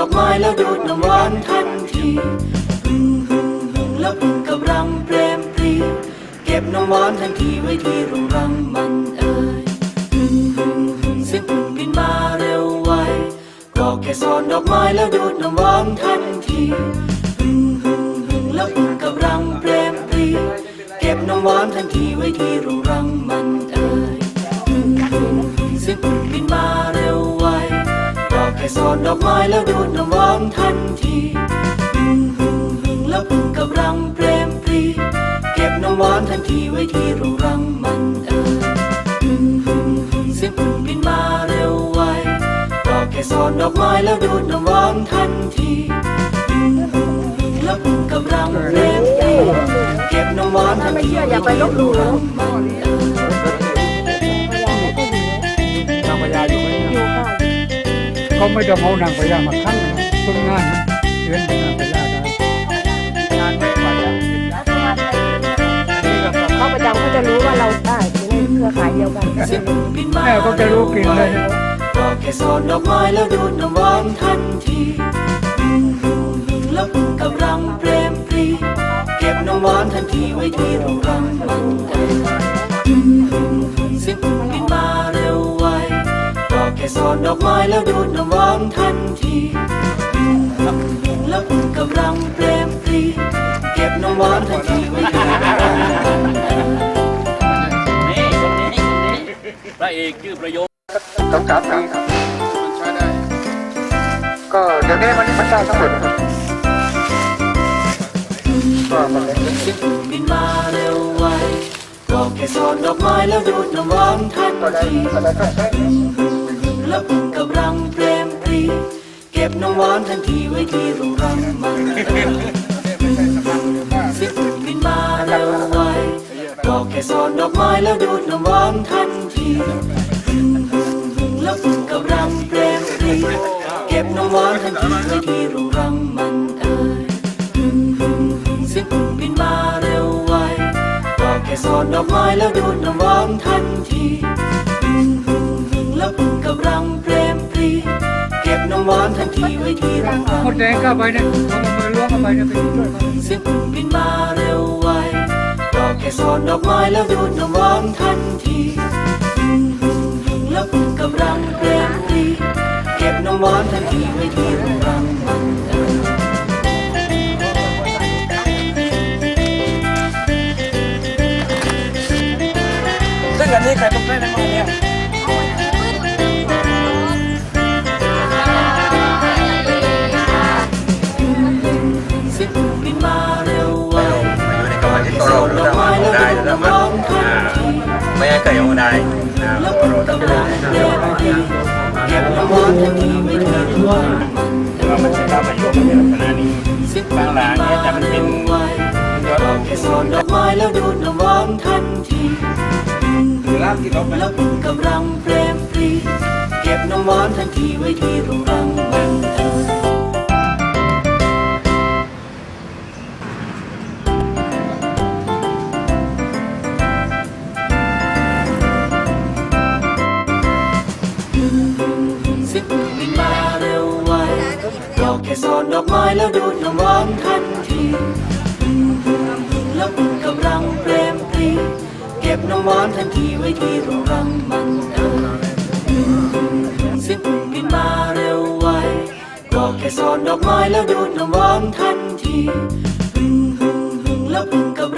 ดอกไม้แล้วดูดน้ำหวานทันทีหึ่งหึ่งหึ่งแล้วพึ่งกำลังเปรมปรีเก็บน้ำหวานทันทีไว้ที่โรงรังมันเอ่ยหึ่งหึ่งหึ่งเสียงพึ่งบินมาเร็วไวก็แค่สอนดอกไม้แล้วดูดน้ำหวานทันทีหึ่งหึ่งหึ่งแล้วพึ่งกำลังเปรมปรีเก็บน้ำหวานทันทีไว้ที่โรงรังมันเอ่ยหึ่งหึ่งหึ่งเสียงพึ่งบินมาเร็ว สอนดอกไม้แล้วดูดน้ำหวานทันทีหึงหึงหึงแล้วพึ่งกำลังเปรมปรี เก็บน้ำหวานทันทีไว้ที่รงรังมันเอ่ยหึงหึงหึงเสียงพึ่งบินมาเร็วไวก็แค่สอนดอกไม้แล้วดูดน้ำหวานทันทีหึงหึงหึงแล้วพึ่งกำลังเปรมปรี เก็บน้ำหวานทันทีไว้ที่รงรังมันเอ่ย ไม่ต้องเอานางพญามาขั้นนะต้นงานเดือนนางพญาได้งานไม่กว่าจะนี่ก็เขาประจำเขาจะรู้ว่าเราได้เครือขายเดียวกันแม่ก็จะรู้กลิ่นเลยนะก็แค่สอนดอกไม้แล้วดูดน้ำหวานทันทีหึงหึงหึงแล้วกำลังเปรมปรีเก็บน้ำหวานทันทีไว้ที สอนดอกไม้แล้วดูดน้ำหวานทันทีหึ่งหึ่งหึ่งแล้วพึ่งกำลังเปรมปรีเก็บน้ำหวานทันทีไว้ที่โรงรังมันเอ่ยนี่คนนี้คนนี้พระเอกชื่อประโยชน์สองสามปีครับก็เดี๋ยวนี้มันมันได้ทั้งหมดครับก็มันเลยเสียงพึ่งบินมาเร็วไวก็แค่สอนดอกไม้แล้วดูดน้ำหวานทันทีก็ได้ก็ใช้แล้วพึ่งกำลังเปรมปรี เก็บน้ำหวานทันทีไว้ที่โรงรังมันเอ่ยเสียงพึ่งบินมาเร็วไวก็แค่สอนดอกไม้แล้วดูดน้ำหวานทันทีแล้วพึ่งกำลังเปรมปรี เก็บน้ำหวานทันทีไว้ที่โรงรังมันเอ่ยเสียงพึ่งบินมาเร็วไวก็แค่สอนดอกไม้แล้วดูดน้ำหวานทันที หวานทันทีไว้ที่รังรังหมดแดงเข้าไปเนี่ยเอามือล้วงเข้าไปเนี่ยไปช่วยมันเสียงพึ่งบินมาเร็วไวก็แค่สอนดอกไม้แล้วดูดน้ำหวานทันทีหึ่งหึ่งหึ่งแล้วพึ่งกำลังเปรมปรีเก็บน้ำหวานทันทีไว้ที่รังรังมันเอ่ยซึ่งอันนี้ใครต้องได้ทั้งหมดเนี่ย รรมที่ตัวเราเราทำมาได้แล้วมันอ่าไม่ให้เกิดย่างใดนะแล้วเพราะพึ่งเราต้องกำลังเปรมปรีเก็บน้ำหวานทันทีไว้ที่รังรังมันว่ามันจะรับประโยชน์ในขณะนี้เสียงพึ่งบินเร็วไวก็แค่สอนดอกไม้แล้วดูดน้ำหวานทันทีแล้วพึ่งกำลังเปรมปรีเก็บน้ำหวานทันทีไว้ที่รังรังมันเอ่ ก็แค่สอนดอกไม้แล้วดูดน้ำหวานทันทีแล้วพึ่งกำลังเปรมปรีเก็บน้ำหวานทันทีไว้ที่โรงรังมันเอ่ยเสียงพึ่งบินมาเร็วไวก็แค่สอนดอกไม้แล้วดูดน้ำหวานทันทีแล้วพึ่งกำลัง